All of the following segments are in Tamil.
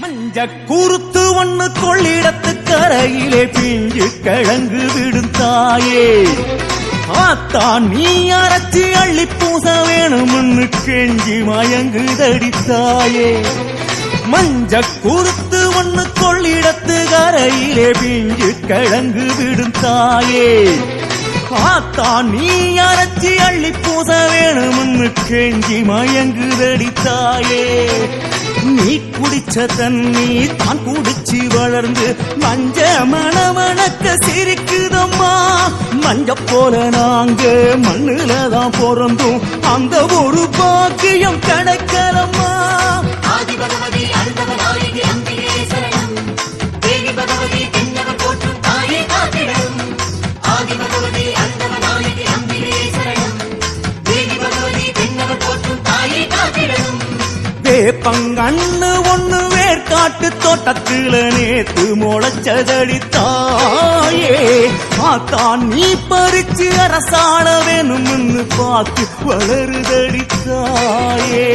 மஞ்ச கூறுத்து ஒண்ணு கொள்ளிடத்து கரையிலே பிஞ்சு கிழங்கு விடும் தாயே. ஆத்தா நீ அரைச்சி அள்ளி பூச வேணும்னு கெஞ்சி மயங்கு தடித்தாயே மஞ்ச கூறுத்து ஒண்ணு கொள்ளிடத்து கரையிலே பிஞ்சு கிழங்கு விடும் தாயே. ஆத்தா நீ அரைச்சி அள்ளி பூச வேணும்னு கெஞ்சி மயங்கு தடித்தாயே நீ குடிச்ச தண்ணி தான் குடிச்சு வளர்ந்து மஞ்ச மணமணக்க சிரிக்குதம்மா. மஞ்ச போல நாங்க மண்ணுல தான் பிறந்தோம். அந்த ஒரு பாக்கியம் கிடைக்கலம்மா. வேப்பங்கண்ணு ஒண்ணு வேர்காட்டு தோட்டத்துல நேத்து முளைச்சதடி தாயே ஆத்தா நீ பறிச்சு அரசாட வேணும்னு பார்த்து வளருதடி தாயே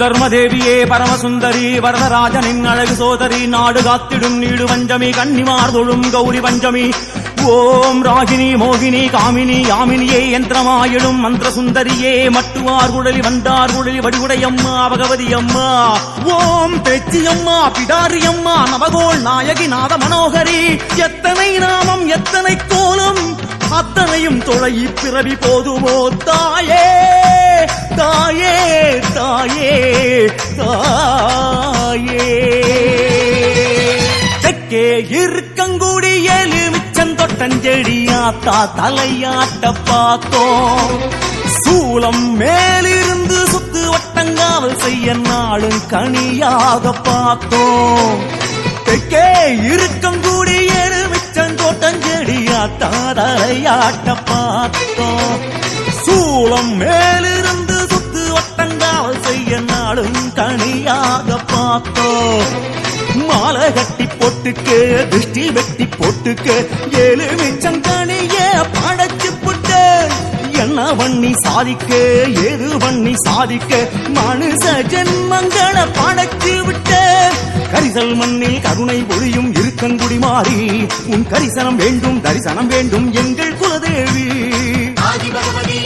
தர்மதேவியே பரமசுந்தரி வரதராஜனின் அழகு சோதரி நாடு காத்திடும் நீடு வஞ்சமி கன்னிமார் தொழும் கௌரி பஞ்சமி ஓம் ராகினி மோகினி காமினி யாமினியே யந்திரமாயிடும் மந்திர சுந்தரியே மட்டுவார் குழலி வந்தார் குழலி வடிவுடையம்மா பகவதி அம்மா ஓம் பேச்சி அம்மா பிடாரி அம்மா நவகோள் நாயகி நாத மனோகரி எத்தனை நாமம் எத்தனை கோலம் அத்தனையும் தொலை பிறவி போதுமோ தாயே. தாயே தாயே தாயே. தெக்கே இருக்கங்குடி எலுமிச்சம் தலையாட்ட பார்த்தோம் சூளம் மேலிருந்து சுத்து வட்டங்காவல் செய்ய நாளும் கனியாக பார்த்தோம். தெற்கே இருக்கங்குடி எருமிச்சங்கோட்டஞ்செடியாத்தா தலையாட்ட பார்த்தோம். சூளம் மேலிருந்து மாத்தோ. மாலை கட்டி போட்டுக்கு திருஷ்டி வெட்டி போட்டுக்க எலுமிச்சங்கனிய படைச்சு புட்டு. என்ன வண்ணி சாதிக்க ஏது வண்ணி சாதிக்க மனுஷ ஜென்மங்களை படைச்சு விட்ட. கரிசல் மண்ணில் கருணை பொழியும் இருக்கங்குடி மாறி உன் கரிசனம் வேண்டும் தரிசனம் வேண்டும் எங்கள் குலதேவி. ஆதி பகவதி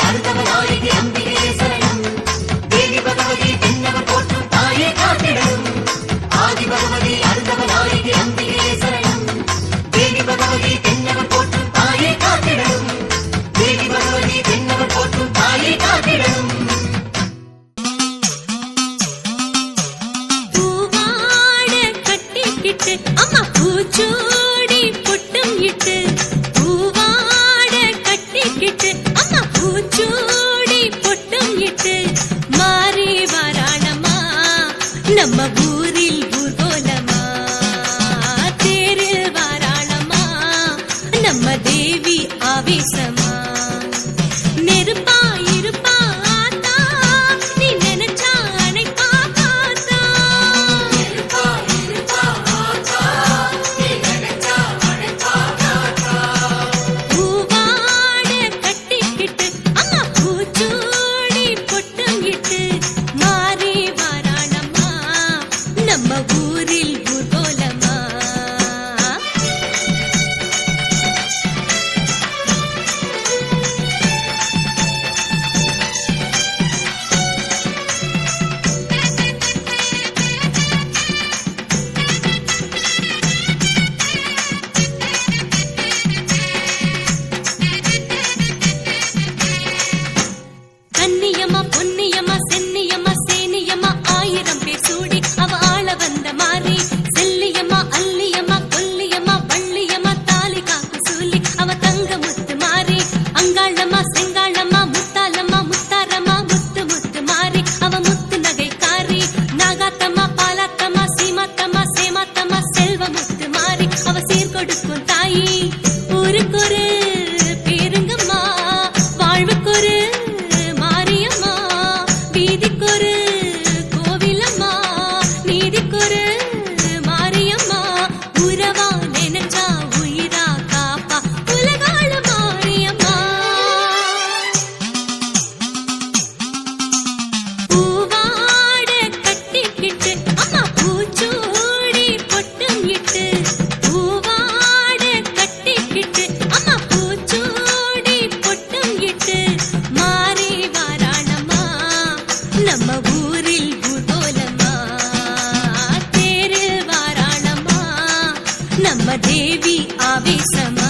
நம்ம தேவி ஆவேசமா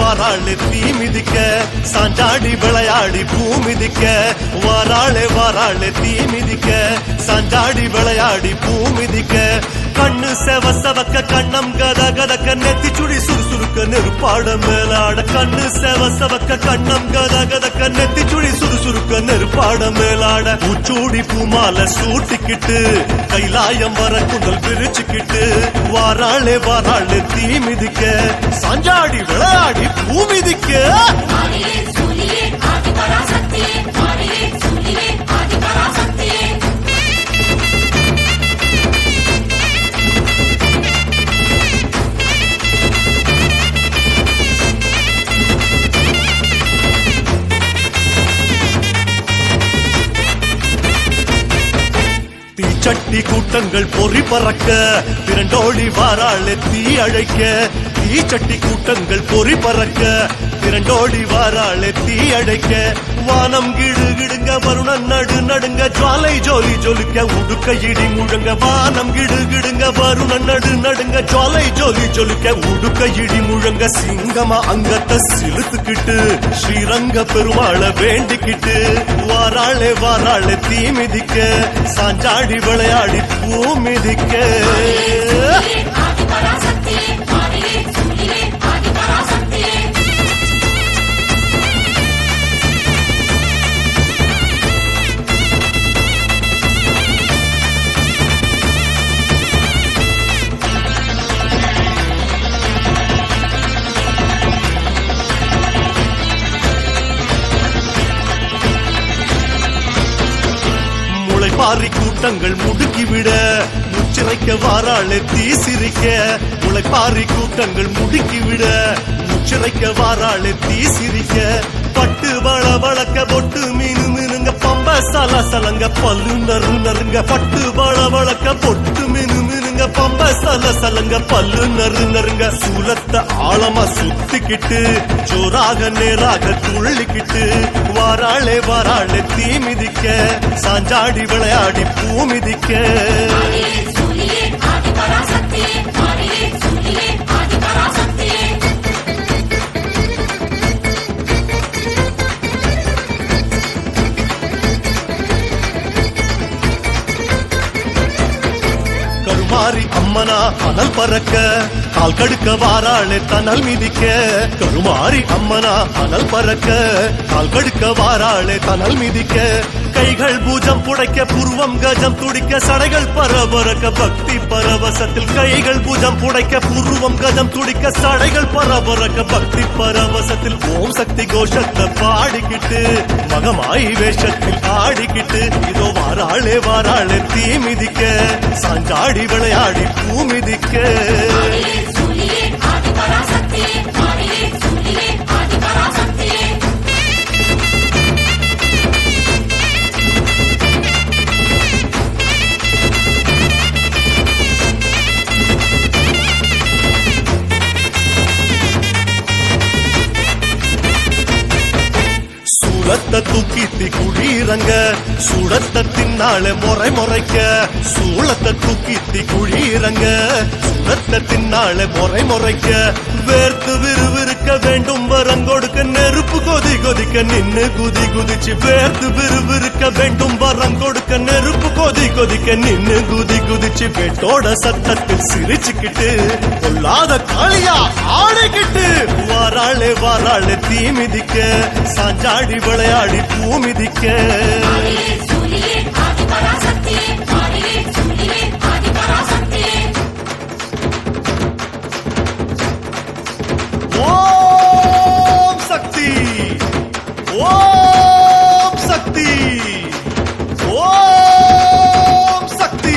வாராளு தீ மிதிக்க சாஞ்சாடி விளையாடி பூ மிதிக்க வாராளு வாராளு தீ மிதிக்க சாஞ்சாடி விளையாடி பூ மிதிக்க கண்ணு செவ செவக்க கண்ணம் கத கதக்க நெத்தி சுடி சுறுசுறுக்க நெருப்பாட மேலாட கண்ணு செவ செவக்க கண்ணம் கத கதக்க நெத்தி சுடி சுறுசுறுக்க நெருப்பாட மேலாட பூச்சூடி பூமால சூட்டிக்கிட்டு கைலாயம் வர குந்தல் பிரிச்சுக்கிட்டு வாராளே வாராளே தீ மிதிக்க சஞ்சாடி விளையாடி பூ மிதிக்க. ஆதியே சூலியே ஆதி பராசக்தியே ஆதியே சூலியே ஆதி பராசக்தியே சட்டி கூட்டங்கள் பொறி பறக்க திரண்டோடி வாராளே தீ அழைக்க தீ சட்டி கூட்டங்கள் பொறி பறக்க இரண்டோடி வாராளே தீ அழைக்க. வானம் கிடு கிடுங்க வருணன் நடு நடுங்க ஜுவாலை ஜோலி ஜொலிக்க உடுக்க இடி முழங்க வானம் கிடு கிடுங்க வருணன் நடு நடுங்க ஜுவாலை ஜோலி ஜொலிக்க உடுக்க இடி முழங்க சிங்கமா அங்கத்தை சிலுத்துக்கிட்டு ஸ்ரீரங்க பெருமாளை வேண்டிக்கிட்டு வாராளே வாராளே தீ மிதிக்க சாஞ்சாடி விளையாடி பூ மிதிக்க முளைப்பாரி கூட்டங்கள் முடுக்கிவிட முச்சிறைக்க வாராளே தீ சிரிக்க முளைப்பாரி கூட்டங்கள் முடுக்கிவிட முச்சிறைக்க வாராளே தீ சிரிக்க பட்டு வள வளக்க பொட்டு மீனு மீனுங்க பம்ப சல சலங்க பல்லு நறு நறுங்க பட்டு வள வளக்க பொட்டு மீனு மீனுங்க பம்ப சல சலங்க பல்லு நறு நறுங்க சூலத்தை ஆழமா சுத்திக்கிட்டு ஜோராக நேராக துள்ளிக்கிட்டு வாராளே வாராளே தீ மிதிக்க சாஞ்சாடி விளையாடி பூ மிதிக்க. மாரியே சூரியே ஆதிபராசக்தியே மாரியே சூரியே ஆதிபராசக்தியே கருமாரி அம்மனா அனல் பறக்க. கால் கடுக்க வாராளே தனல் மிதிக்க. கருமாறி அம்மனா அனல் பறக்க. கால் கடுக்க வாராளே தனல் மிதிக்க. கைகள் பூஜம் புடைக்க புருவம் கஜம் துடிக்க சடைகள் பரபரக்க பக்தி பரவசத்தில் கைகள் பூஜம் புடைக்க புருவம் கஜம் துடிக்க சடைகள் பரபரக்க பக்தி பரவசத்தில் ஓம் சக்தி கோஷத்தை பாடிக்கிட்டு மகமாய் வேஷத்தில் ஆடிக்கிட்டு இதோ வாராளே வாராளே தீ மிதிக்க சாஞ்சாடி விளையாடி பூ மிதிக்க. மாரியே சூரியே ஆதிபராசக்தியே மாரியே சூரியே ஆதிபராசக்தியே சூளத்தை தூக்கித்தி குழியிறங்க. சுடத்தை தின்னால முறை முறைக்க. சூளத்தை தூக்கித்தி குழியிறங்க. சுடத்தை தின்னால முறை முறைக்க. வேர்த்து விறுவிறு விறுவிறுக்க வேண்டும் வரம் கொடுக்க நெருப்பு கொதி கொதிக்க நின்னு குதி குதிச்சு வேர்த்து விறுவிறுக்க வேண்டும். வரம் கொடுக்க நெருப்பு கொதி கொதிக்க நின்னு குதி குதிச்சு வெட்டோட சத்தத்தில் சிரிச்சுக்கிட்டு கொல்லாத காளியா ஆடிக்கிட்டு வாராளே வாராளே தீ மிதிக்க சாஞ்சாடி விளையாடி பூ மிதிக்க. மாரியே ஓம் சக்தி. ஓம் சக்தி.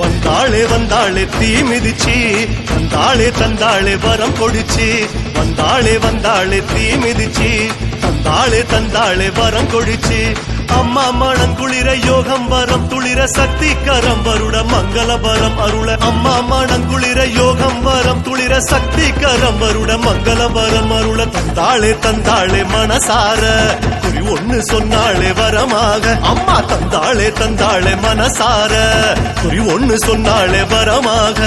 வந்தாளே வந்தாளே தீ மிதிச்சு. வந்தாளே தந்தாளே வரம் கொடுச்சு. வந்தாளே வந்தாளே தீ மிதிச்சு. தந்தாளே தந்தாளே வரம் கொடுச்சு. அம்மா மனம் குளிர யோகம் வரம் துளிர சக்தி கரம் வருட மங்கள வரம் அருள. அம்மா மனம் குளிர யோகம் வரம் துளிர சக்தி கரம் வருட மங்கள வரம் அருள. தந்தாளே தந்தாளே மனசார. குறி ஒண்ணு சொன்னாளே வரமாக. அம்மா தந்தாளே தந்தாளே மனசார. குறி ஒண்ணு சொன்னாளே வரமாக.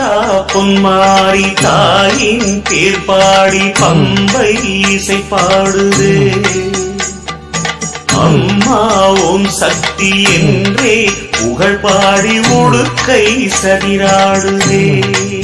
பொன்மாரி தாயின் பேர் பம்பை இசை பாடுது அம்மா ஓம் சக்தி என்றே புகழ் பாடி உடுக்கை சதிராடுதே.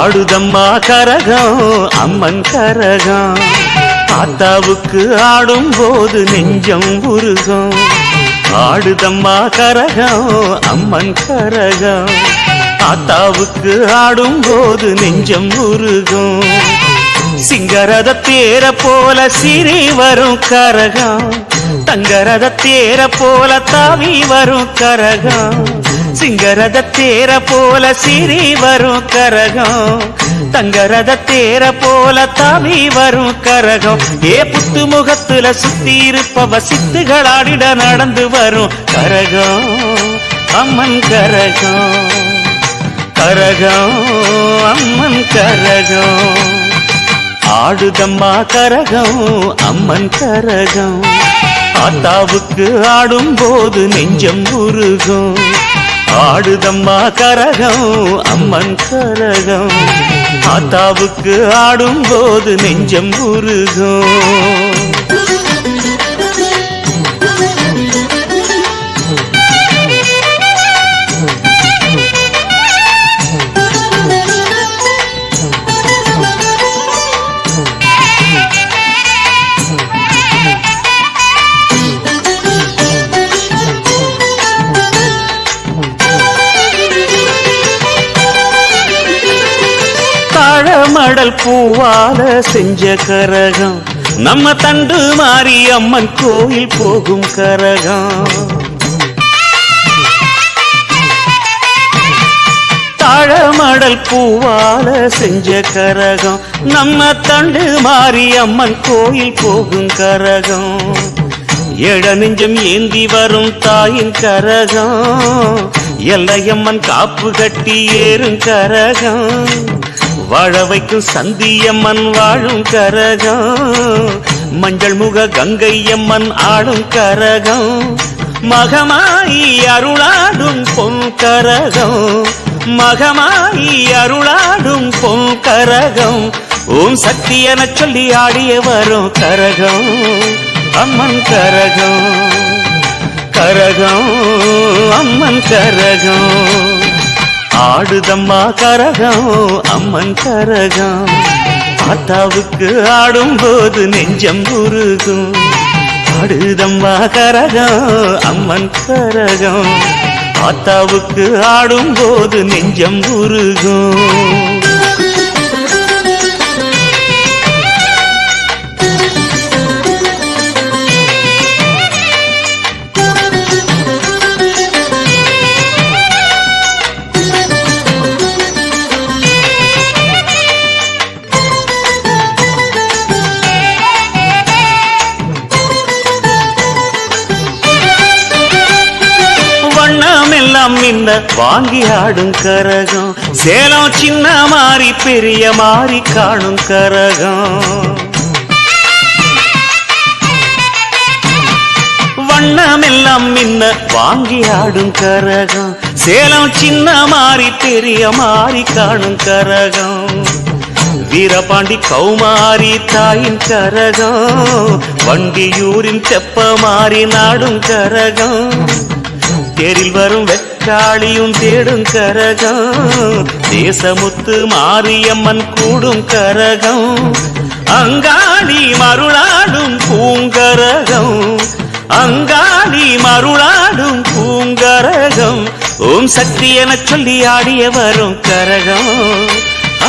ஆடுதம்மா கரகம் அம்மன் கரகம். ஆத்தாவுக்கு ஆடும் போது நெஞ்சம் உருகும். ஆடுதம்மா கரகம் அம்மன் கரகம். ஆத்தாவுக்கு ஆடும் போது நெஞ்சம் உருகும். சிங்கரத தேர போல சிரி வரும் கரகம். தங்கரத தேர போல தாவி வரும் கரகம். சிங்கரத தேர போல சிரி வரும் கரகம். தங்கரத தேர போல தாவி வரும் கரகம். ஏ புத்து முகத்துல சுத்தி இருப்பவ சித்துகளாடிட நடந்து வரும் கரகம். அம்மன் கரகம். கரகம் அம்மன் கரகம். ஆடுதம்மா கரகம் அம்மன் கரகம். ஆத்தாவுக்கு ஆடும் போது நெஞ்சம் உருகும். ஆடுதம்மா கரகம் அம்மன் கரகம். ஆத்தாவுக்கு ஆடும் போது நெஞ்சம் உருகும். கடல் பூவால செஞ்ச கரகம். நம்ம தண்டு மாறி அம்மன் கோயில் போகும் கரகம். தாழமடல் பூவால செஞ்ச கரகம். நம்ம தண்டு மாறி அம்மன் கோயில் போகும் கரகம். எட நெஞ்சம் ஏந்தி வரும் தாயின் கரகம். எல்லையம்மன் காப்பு கட்டி ஏறும் கரகம். வாழ வைக்கும் சந்தியம்மன் வாழும் கரகம். மஞ்சள் முக கங்கையம்மன் ஆடும் கரகம். மகமாயி அருளாடும் பொன் கரகம். மகமாயி அருளாடும் பொன் கரகம். ஓம் சக்தி என சொல்லி ஆடிய வரும் கரகம். அம்மன் கரகம். கரகம் அம்மன் கரகம். ஆடுதம்மா கரகம் அம்மன் கரகம். ஆத்தாவுக்கு ஆடும் போது நெஞ்சம் உருகும். ஆடுதம்மா கரகம் அம்மன் கரகம். ஆத்தாவுக்கு ஆடும் போது நெஞ்சம் உருகும். எல்லாம் வாங்கி ஆடும் கரகம். சேலம் சின்ன மாறி பெரிய மாறி காணும் கரகம். வண்ணம் எல்லாம் மின்ன வாங்கி ஆடும் கரகம். சேலம் சின்ன மாறி பெரிய மாறி காணும் கரகம். வீரபாண்டி கௌமாரி தாயின் கரகம். வண்டியூரின் தெப்ப மாறி நாடும் கரகம். தேரில் வரும் வெட்ட வெக்காளியும் தேடும் கரகம். தேசமுத்து மாரியம்மன் கூடும் கரகம். அங்காளி மருளாடும் பூங்கரகம். அங்காளி மருளாடும் பூங்கரகம். ஓம் சக்தி என சொல்லி ஆடிய வரும் கரகம்.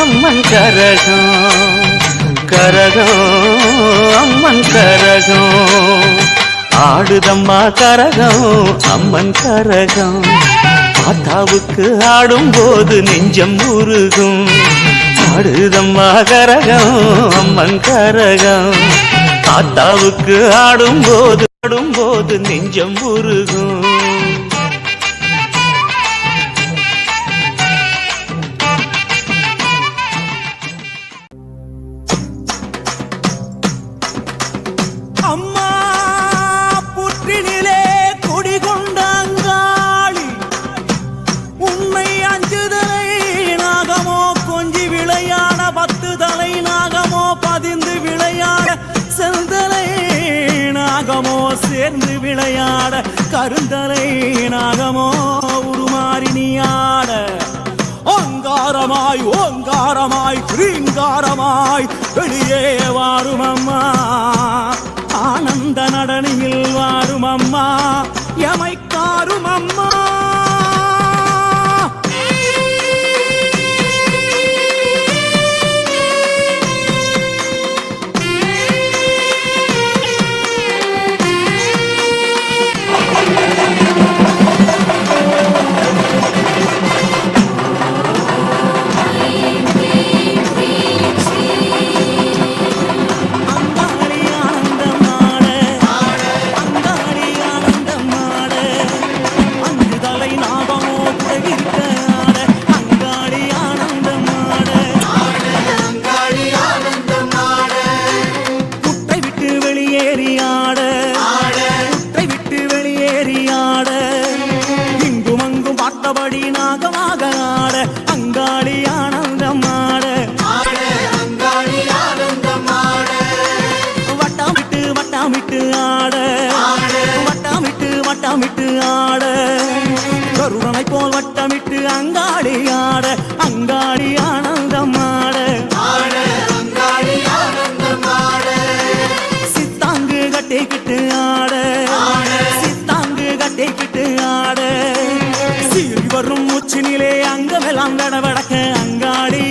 அம்மன் கரகம் கரகம் அம்மன் கரகம். ஆடுதம்மா கரகம் அம்மன் கரகம். ஆத்தாவுக்கு ஆடும் போது நெஞ்சம் உருகும் ஆடுதம்மா கரகம் அம்மன் கரகம். ஆத்தாவுக்கு ஆடும் போது ஆடும் போது நெஞ்சம் உருகும் சேர்ந்து விளையாட கருந்தலை நாகமோ உருமாறி நீயாட. ஓங்காரமாய் ஓங்காரமாய் கிரீங்காரமாய் வெளியே வாரும் அம்மா ஆனந்த நடனியில் வாரும் அம்மா எமைக்காரும் அம்மா தலை நாகமோ அங்கமெல்லாம் நடவடக்க அங்காடி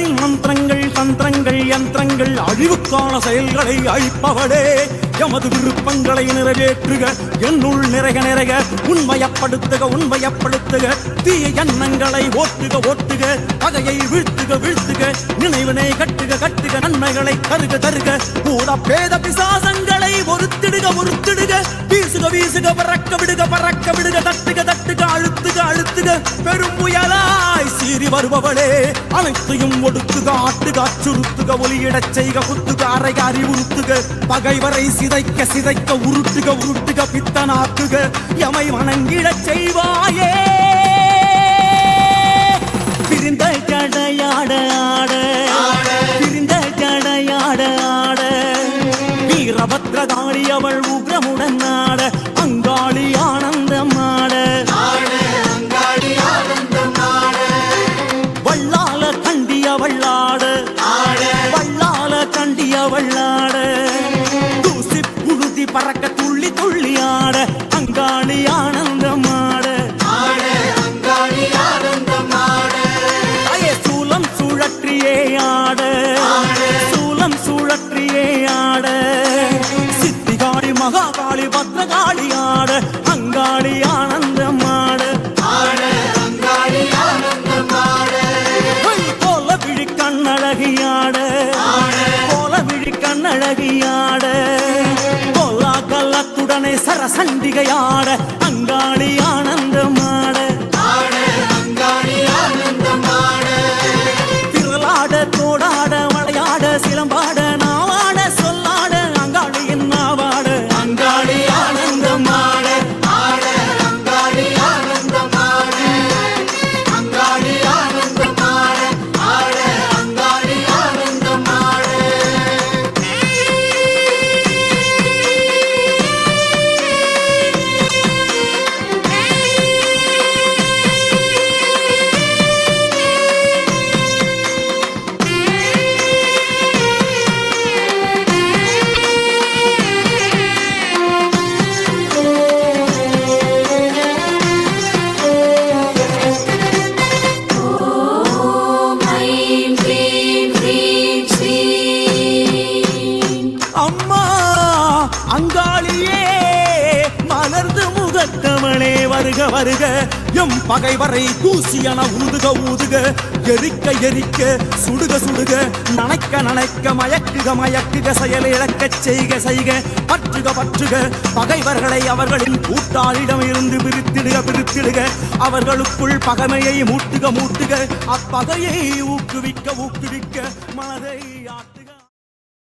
எதிரிகளின் மந்திரங்கள் தந்திரங்கள் யந்திரங்கள் அழிவுக்கான செயல்களை அழிப்பவளே. எமது விருப்பங்களை நிறைவேற்றுக. என்னுள் நிறைக நிறைக. உண்மையப்படுத்துக உண்மையப்படுத்துக. தீய எண்ணங்களை ஓட்டுக ஓட்டுக. பகையை வீழ்த்துக வீழ்த்துக. நினைவினை கட்டுக கட்டுக. நன்மைகளை தருக தருக. பூத பேத பிசாசங்களை ஒருத்திடுக ஒருத்திடுக. வீசுக வீசுக பறக்க விடுக பறக்க விடுக. தட்டுக தட்டுக அழுத்துக அழுத்துக. பெரும் புயலாய் சீறி வருபவளே. அனைத்தையும் ஒடுத்துக ஆட்டுக அச்சுறுத்துக. ஒலியிடச் செய்க குத்துக அறைக அறிவுறுத்துக. பகைவரை சிதைக்க சிதைக்க உருட்டுக உருட்டுக பித்தனாக்குக. எமை வணங்கிடச் செய்வாயே. பிரிந்த கடையாட ஆட. பிரிந்த கடையாட ஆட. வீரபத்ரகாளி அவள் சண்டிகையாட அங்காளி ஆனந்தம் எம் பகைவரை தூசியன ஊதுக ஊதுக. எரிக்க எரிக்க சுடுக சுடுக. நனைக்க நனைக்க மயக்குக மயக்குக. செயல் இழக்கச் செய்க செய்க. பற்றுக பற்றுக. பகைவர்களை அவர்களின் கூட்டாளிடம் இருந்து பிரித்திடுக பிரித்திடுக. அவர்களுக்குள் பகைமையை மூட்டுக மூட்டுக. அப்பகையை ஊக்குவிக்க ஊக்குவிக்க மனதை